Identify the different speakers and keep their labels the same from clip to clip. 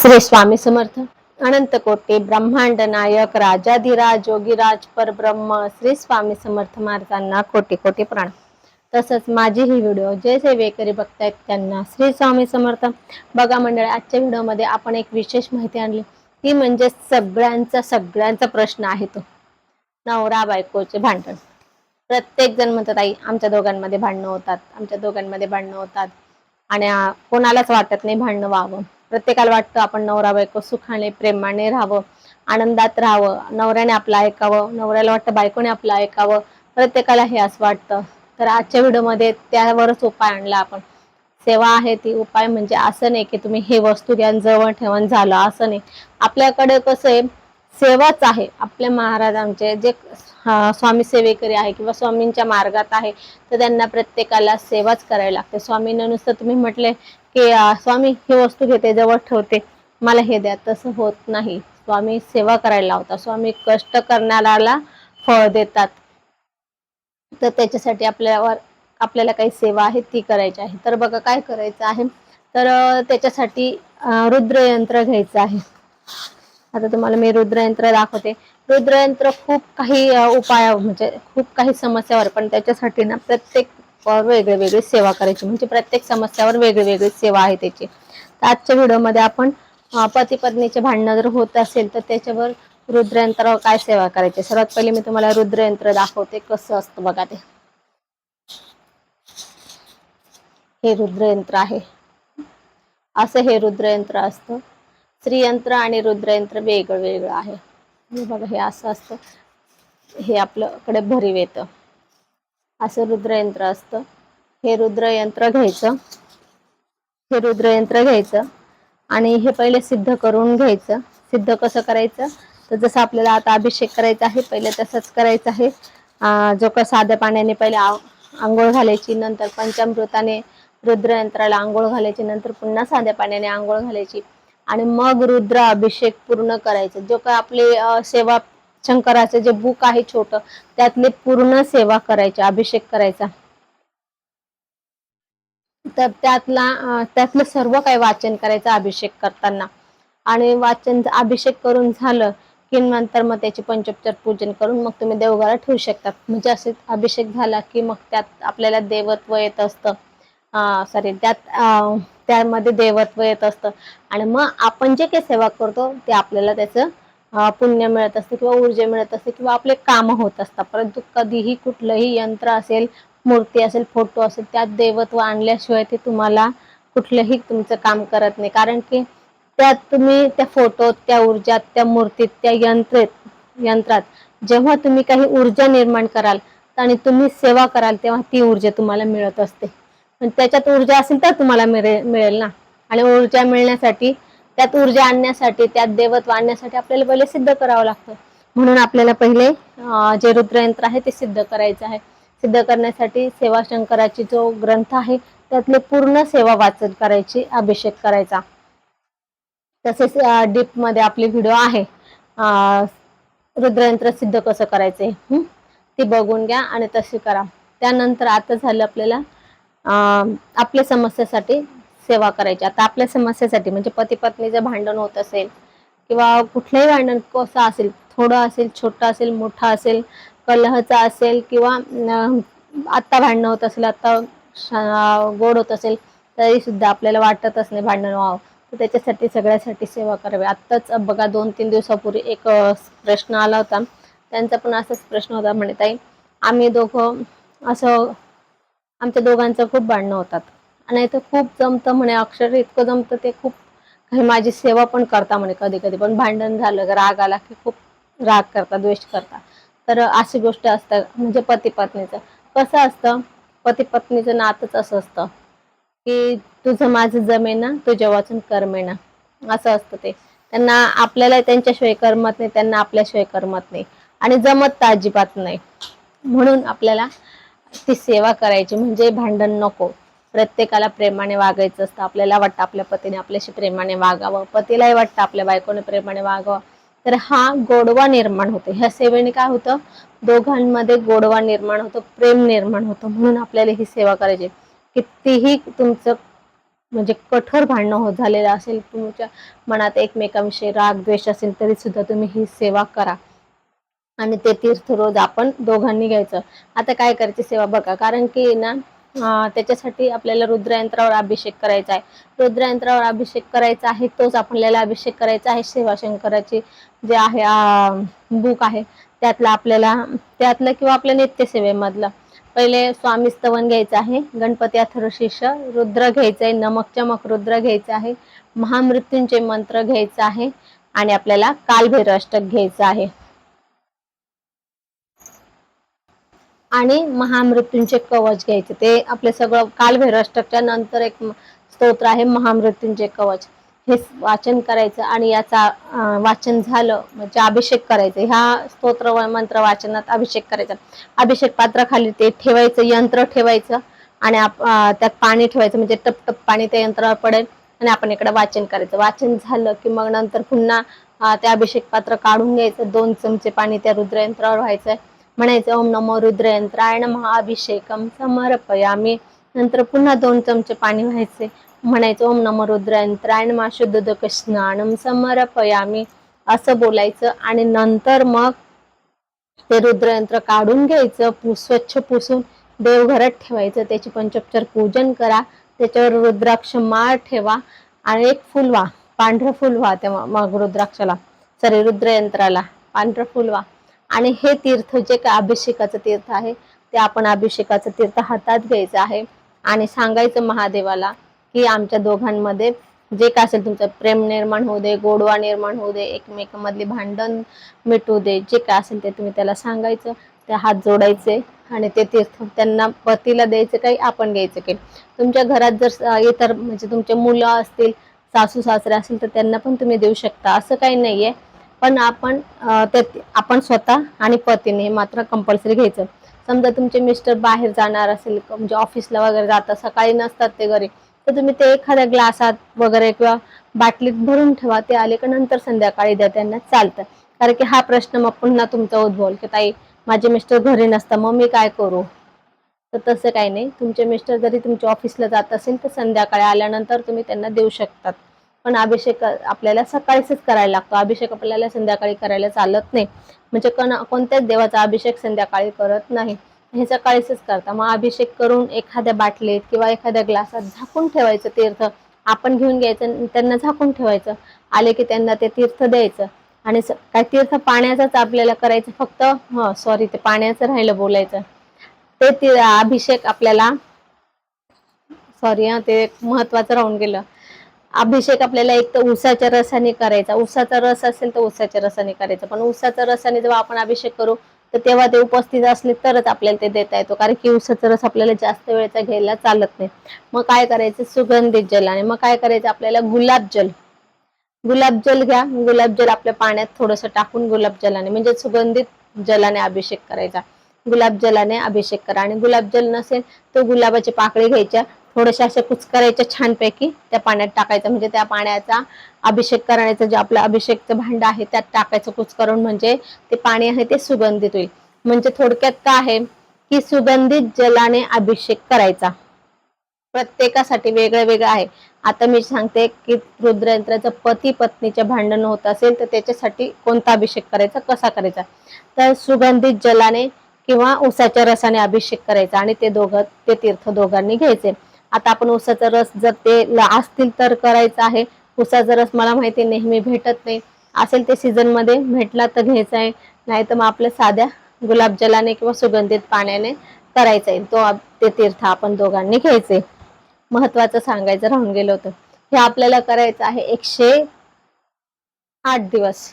Speaker 1: श्री स्वामी समर्थ. अनंत कोटी ब्रह्मांड नायक राजाधिराज योगीराज परब्रह्म श्री स्वामी समर्थ महाराजांना कोटी कोटी प्राण तसंच माझी ही व्हिडिओ जे सेवेकरी बघतायत त्यांना श्री स्वामी समर्थ. बघा मंडळ आजच्या व्हिडिओमध्ये आपण एक विशेष माहिती आणली. ती म्हणजे सगळ्यांचा सगळ्यांचा प्रश्न आहे तो. नवरा बायकोचे भांडण. प्रत्येक जण म्हणतात आई आमच्या दोघांमध्ये भांडणं होतात आमच्या दोघांमध्ये भांडणं होतात. आणि कोणालाच वाटत नाही भांडणं व्हावं. प्रत्येकाला वाटतं आपण नवरा बायको सुखाने प्रेमाने राहावं आनंदात राहावं नवऱ्याने आपलं ऐकावं नवऱ्याला वाटतं बायकोने आपलं ऐकावं प्रत्येकाला हे असं वाटतं. तर आजच्या व्हिडिओमध्ये त्यावरच उपाय आणला आपण. सेवा आहे ती उपाय म्हणजे असं नाही की तुम्ही हे वस्तू घ्या जवळ ठेवण झालं असं नाही. आपल्याकडे कसं आहे सेवाच आहे. आपल्या महाराजांचे जे स्वामी सेवेकरी आहे किंवा स्वामींच्या मार्गात आहे तर त्यांना प्रत्येकाला सेवाच करायला लागते. स्वामींना नुसतं तुम्ही म्हटले की स्वामी ही वस्तू घेते जवळ ठेवते. मला हे द्या. तसं होत नाही. स्वामी सेवा करायला लावतात. स्वामी कष्ट करणाऱ्याला फळ देतात. तर त्याच्यासाठी आपल्यावर आपल्याला काही सेवा आहे ती करायची आहे. तर बघा काय करायचं आहे? तर त्याच्यासाठी रुद्रयंत्र घ्यायचं आहे. आता तुम्हाला मी रुद्रयंत्र दाखवते. रुद्रयंत्र खूप काही उपाय म्हणजे खूप काही समस्यावर पण त्याच्यासाठी ना प्रत्येक वेगळे वेगळी सेवा करायची. म्हणजे प्रत्येक समस्यावर वेगळी वेगळी सेवा आहे त्याची. तर आजच्या व्हिडिओमध्ये आपण पती पत्नीचे भांडणं जर होत असेल तर त्याच्यावर रुद्रयंत्रावर काय सेवा करायची? सर्वात पहिले मी तुम्हाला रुद्रयंत्र दाखवते. कसं असतं बघा ते. हे रुद्रयंत्र आहे. असं हे रुद्रयंत्र असतं. श्रीयंत्र आणि रुद्रयंत्र वेगळं वेगळं आहे बघा हे असं असतं. हे आपल्याकडे भरीव येतं. असं रुद्रयंत्र असतं. हे रुद्रयंत्र घ्यायचं. हे रुद्रयंत्र घ्यायचं. आणि हे पहिले सिद्ध करून घ्यायचं. सिद्ध कसं करायचं? तर जसं आपल्याला आता अभिषेक करायचा आहे पहिले तसंच करायचं आहे. जो का साध्या पाण्याने पहिले आंघोळ घालायची नंतर पंचामृताने रुद्रयंत्राला आंघोळ घालायची नंतर पुन्हा साध्या पाण्याने आंघोळ घालायची. आणि मग रुद्र अभिषेक पूर्ण करायचं. जो काय आपले सेवा शंकराचं जे बुक आहे छोटं त्यातले पूर्ण सेवा करायची अभिषेक करायचा. तर त्यातला त्यातलं सर्व काही वाचन करायचं अभिषेक करताना. आणि वाचन अभिषेक करून झालं की नंतर मग त्याची पंचोपचार पूजन करून मग तुम्ही देवघरात ठेवू शकता म्हणजे असे अभिषेक झाला की मग त्यात आपल्याला देवत्व येत असतं. सॉरी त्यात त्यामध्ये देवत्व येत असतं. आणि मग आपण जे काही सेवा करतो ते आपल्याला त्याचं पुण्य मिळत असते किंवा ऊर्जा मिळत असते किंवा आपले काम होत असतात. परंतु कधीही कुठलंही यंत्र असेल मूर्ती असेल फोटो असेल त्यात देवत्व आणल्याशिवाय ते तुम्हाला कुठलंही तुमचं काम करत नाही. कारण की त्यात तुम्ही त्या फोटोत त्या ऊर्जात त्या मूर्तीत त्या यंत्रेत यंत्रात जेव्हा तुम्ही काही ऊर्जा निर्माण कराल आणि तुम्ही सेवा कराल तेव्हा ती ऊर्जा तुम्हाला मिळत असते. पण त्याच्यात ऊर्जा असेल तर तुम्हाला मिळेल मिळेल ना. आणि ऊर्जा मिळण्यासाठी त्यात ऊर्जा आणण्यासाठी त्यात देवत्व आणण्यासाठी आपल्याला पहिले सिद्ध करावं लागतं. म्हणून आपल्याला पहिले जे रुद्रयंत्र आहे ते सिद्ध करायचं आहे. सिद्ध करण्यासाठी सेवा शंकराची जो ग्रंथ आहे त्यातले पूर्ण सेवा वाचन करायची अभिषेक करायचा. तसेच डीपमध्ये आपली व्हिडिओ आहे. रुद्रयंत्र सिद्ध कसं करायचे? ती बघून घ्या आणि तशी करा. त्यानंतर आता झालं आपल्याला आपल्या समस्येसाठी सेवा करायची. आता आपल्या समस्येसाठी म्हणजे पती पत्नीचं भांडण होत असेल किंवा कुठलंही भांडण कसं असेल थोडं असेल छोटं असेल मोठं असेल कलहचा असेल किंवा आत्ता भांडणं होत असेल आत्ता गोड होत असेल तरी सुद्धा आपल्याला वाटतच नाही भांडण व्हावं. तर त्याच्यासाठी सगळ्यासाठी सेवा करावी. आत्ताच बघा दोन तीन दिवसापूर्वी एक प्रश्न आला होता. त्यांचा पण असाच प्रश्न होता म्हणे ताई आम्ही दोघं असं आमच्या दोघांचं खूप भांडणं होतात. आणि इथं खूप जमतं म्हणे. अक्षर इतकं जमतं ते खूप. काही माझी सेवा पण करता म्हणे कधी कधी पण भांडण झालं राग आला की खूप राग करता द्वेष करता. तर अशी गोष्ट असतं म्हणजे पती पत्नीचं कसं असतं पती पत्नीचं नातंच असं असतं की तुझं माझं जमेना तुझ्या वाचून कर्मेना. असं असतं ते. त्यांना आपल्याला त्यांच्याशिवाय करमत नाही त्यांना आपल्याशिवाय करमत नाही. आणि जमत तर अजिबात नाही. म्हणून आपल्याला ती सेवा करायची म्हणजे भांडण नको. प्रत्येकाला प्रेमाने वागायचं असतं. आपल्याला वाटतं आपल्या पतीने आपल्याशी प्रेमाने वागावं. पतीलाही वाटतं आपल्या बायकोने प्रेमाने वागावं. तर हा गोडवा निर्माण होतो. ह्या सेवेने काय होतं? दोघांमध्ये गोडवा निर्माण होतो प्रेम निर्माण होतो. म्हणून आपल्याला ही सेवा करायची. कितीही तुमचं म्हणजे कठोर भांडणं होत झालेलं असेल तुमच्या मनात एकमेकांविषयी राग द्वेष असेल तरी सुद्धा तुम्ही ही सेवा करा. आणि ते तीर्थ रोज आपण दोघांनी घ्यायचं. आता काय करायची सेवा? बघा. कारण की ना त्याच्यासाठी आपल्याला रुद्रयंत्रावर अभिषेक करायचा आहे. रुद्रयंत्रावर अभिषेक करायचा आहे तोच आपल्याला अभिषेक करायचा आहे सेवाशंकराची जे आहे बुक आहे. त्यातला आपल्याला त्यातलं किंवा आपल्या नित्यसेवेमधलं. पहिले स्वामी स्तवन घ्यायचं आहे गणपती अथर्वशीर्ष रुद्र घ्यायचं आहे नमक चमक रुद्र घ्यायचं आहे महामृत्यूंचे मंत्र घ्यायचं आहे आणि आपल्याला कालभैरव अष्टक घ्यायचं आहे. आणि महामृत्यूंचे कवच घ्यायचे. ते आपले सगळं कालभैरव अष्टकच्या नंतर एक स्तोत्र आहे महामृत्यूंचे कवच. हे वाचन करायचं आणि याचा वाचन झालं म्हणजे अभिषेक करायचं. ह्या स्तोत्र मंत्र वाचनात अभिषेक करायचा. अभिषेक पात्राखाली ते ठेवायचं यंत्र ठेवायचं आणि आप- त्यात पाणी ठेवायचं म्हणजे टप टप पाणी त्या यंत्रावर पडेल आणि आपण इकडे वाचन करायचं. वाचन झालं की मग नंतर पुन्हा ते अभिषेक पात्र काढून घ्यायचं. दोन चमचे पाणी त्या रुद्रयंत्रावर व्हायचं म्हणायचं ओम नमो रुद्रयंत्राय महाअभिषेकम समर्पयामी. नंतर पुन्हा दोन चमचे पाणी व्हायचे. म्हणायचं ओम नमो रुद्रयंत्राय नमः शुद्ध स्नानम समर्पयामी. असं बोलायचं आणि नंतर मग ते रुद्रयंत्र काढून घ्यायचं स्वच्छ पुसून देवघरात ठेवायचं. त्याची पंचोपचार पूजन करा. त्याच्यावर रुद्राक्ष माळ ठेवा आणि एक फुल व्हा. पांढरं फुल व्हा तेव्हा मग रुद्राक्षाला. सॉरी रुद्रयंत्राला. पांढरं फुल व्हा. आणि हे तीर्थ जे काय अभिषेकाचं तीर्थ आहे ते आपण अभिषेकाचं तीर्थ हातात घ्यायचं आहे. आणि सांगायचं महादेवाला की आमच्या दोघांमध्ये जे काय असेल तुमचं प्रेम निर्माण होऊ दे गोडवा निर्माण होऊ दे एकमेकांमधली भांडण मिटू दे जे काय असेल ते तुम्ही त्याला सांगायचं ते हात जोडायचे आणि ते तीर्थ त्यांना पतीला द्यायचं काही आपण घ्यायचं काही. तुमच्या घरात जर इतर म्हणजे तुमचे मुलं असतील सासू सासरे असतील तर त्यांना पण तुम्ही देऊ शकता. असं काही नाहीये. पण आपण ते आपण स्वतः आणि पतीने हे मात्र कंपल्सरी घ्यायचं. समजा तुमचे मिस्टर बाहेर जाणार असेल म्हणजे ऑफिसला वगैरे जातात सकाळी नसतात ते घरी तर तुम्ही ते एखाद्या ग्लासात वगैरे किंवा बाटलीत भरून ठेवा ते आले का नंतर संध्याकाळी द्या त्यांना चालतं. कारण की हा प्रश्न मग पुन्हा तुमचा उद्भवल की ताई माझे मिस्टर घरी नसतात मग मी काय करू? तर तसं काही नाही. तुमचे मिस्टर जरी तुमच्या ऑफिसला जात असेल तर संध्याकाळी आल्यानंतर तुम्ही त्यांना देऊ शकतात. पण अभिषेक आपल्याला सकाळीच करायला लागतो. अभिषेक आपल्याला संध्याकाळी करायला चालत नाही. म्हणजे कण कोणत्याच देवाचा अभिषेक संध्याकाळी करत नाही. हे सकाळीच करता. मग अभिषेक करून एखाद्या बाटलीत किंवा एखाद्या ग्लासात झाकून ठेवायचं तीर्थ. आपण घेऊन घ्यायचं त्यांना झाकून ठेवायचं. आले की त्यांना ते तीर्थ द्यायचं. आणि काय तीर्थ पाण्याचाच आपल्याला करायचं फक्त? ह सॉरी ते पाण्याचं राहिलं बोलायचं. ते अभिषेक आपल्याला सॉरी हा ते महत्वाचं राहून गेलं. अभिषेक आपल्याला एक तर उसाच्या रसाने करायचा. उसाचा रस असेल तर उसाच्या रसाने करायचा. पण उसाच्या रसाने जेव्हा आपण अभिषेक करू तर तेव्हा ते उपस्थित असले तरच आपल्याला ते देता येतो. कारण की उसाचा रस आपल्याला जास्त वेळचा घ्यायला चालत नाही. मग काय करायचं? सुगंधित जलाने मग काय करायचं? आपल्याला गुलाबजल गुलाबजल घ्या. गुलाबजल आपल्या पाण्यात थोडंसं टाकून गुलाबजलाने म्हणजे सुगंधित जलाने अभिषेक करायचा. गुलाबजलाने अभिषेक करा. आणि गुलाबजल नसेल तर गुलाबाची पाकळी घ्यायच्या. थोड्याशा अशा कुचकरायच्या छानपैकी त्या पाण्यात टाकायचं. म्हणजे त्या पाण्याचा अभिषेक करण्याचं जे आपलं अभिषेकचं भांड आहे त्यात टाकायचं कुचकरून म्हणजे ते पाणी आहे ते सुगंधित होईल. म्हणजे थोडक्यात काय आहे की सुगंधित जलाने अभिषेक करायचा. प्रत्येकासाठी वेगळं वेगळं आहे. आता मी सांगते की रुद्रयंत्राचं पती पत्नीचे भांडण होत असेल तर त्याच्यासाठी कोणता अभिषेक करायचा कसा करायचा? तर सुगंधित जलाने किंवा उसाच्या रसाने अभिषेक करायचा आणि ते दोघं ते तीर्थ दोघांनी घ्यायचे. आता आपण उसाचा रस जर ते असतील तर करायचा आहे. उसाचा रस मला माहिती नेहमी भेटत नाही. असेल ते सीझनमध्ये भेटला तर घ्यायचा आहे. नाही तर मग आपल्या साध्या गुलाबजलाने किंवा सुगंधित पाण्याने करायचा आहे. तो ते तीर्थ आपण दोघांनी घ्यायचे. महत्वाचं सांगायचं राहून गेलं होतं. हे आपल्याला करायचं आहे एकशे आठ दिवस.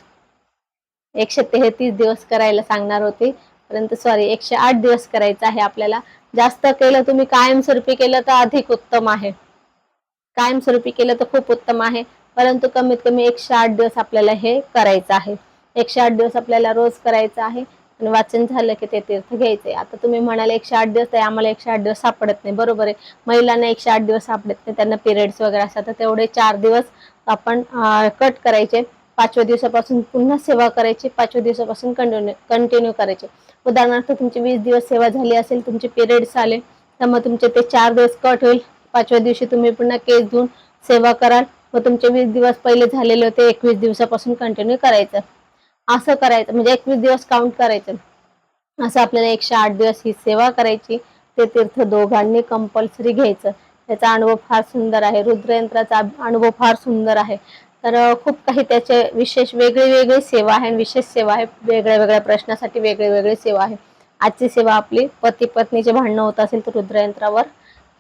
Speaker 1: एकशे तेहतीस दिवस करायला सांगणार होते. परंतु सॉरी एकशे आठ दिवस करायचं आहे आपल्याला. जास्त केलं तुम्ही कायमस्वरूपी केलं तर अधिक उत्तम आहे. कायमस्वरूपी केलं तर खूप उत्तम आहे. परंतु कमीत कमी एकशे आठ दिवस आपल्याला हे करायचं आहे. एकशे आठ दिवस आपल्याला रोज करायचं आहे. आणि वाचन झालं की ते तीर्थ घ्यायचे आता तुम्ही म्हणाले एकशे आठ दिवस तर आम्हाला एकशे आठ दिवस सापडत नाही. बरोबर आहे. महिलांना एकशे आठ दिवस सापडत नाही. त्यांना पिरियड्स वगैरे असतात. तर तेवढे चार दिवस आपण कट करायचे. पाचव्या दिवसापासून पुन्हा सेवा करायची पाचव्या दिवसापासून कंटिन्यू कंटिन्यू करायचे. उदाहरणार्थ तुमची वीस दिवस सेवा झाली असेल तुमचे पिरियड्स आले तर मग तुमचे ते चार दिवस कट होईल. पाचव्या दिवशी तुम्ही पुन्हा केस धुवून सेवा कराल. व तुमचे वीस दिवस पहिले झालेले होते एकवीस दिवसापासून कंटिन्यू करायचं. असं करायचं म्हणजे एकवीस दिवस काउंट करायचं. असं आपल्याला एकशे आठ दिवस ही सेवा करायची. ते तीर्थ दोघांनी कंपल्सरी घ्यायचं. त्याचा अनुभव फार सुंदर आहे. रुद्रयंत्राचा अनुभव फार सुंदर आहे. तर खूप काही त्याचे विशेष वेगळी वेगळी सेवा आहे. आणि विशेष सेवा आहे. वेगळ्या वेगळ्या प्रश्नासाठी वेगळी वेगळी सेवा आहे. आजची सेवा आपली पती पत्नीचे भांडणं होत असेल तर रुद्रयंत्रावर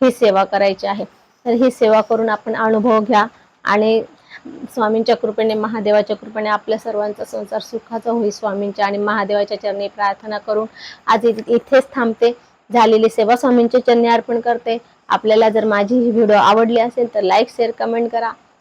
Speaker 1: ही सेवा करायची आहे. तर ही सेवा करून आपण अनुभव घ्या आणि स्वामींच्या कृपेने महादेवाच्या कृपेने आपल्या सर्वांचा संसार सुखाचा होईल स्वामींच्या आणि महादेवाच्या चरणी प्रार्थना करून आज इथे- इथेच थांबते. झालेली सेवा स्वामींच्या चरणी अर्पण करते. आपल्याला जर माझी ही व्हिडिओ आवडली असेल तर लाईक शेअर कमेंट करा.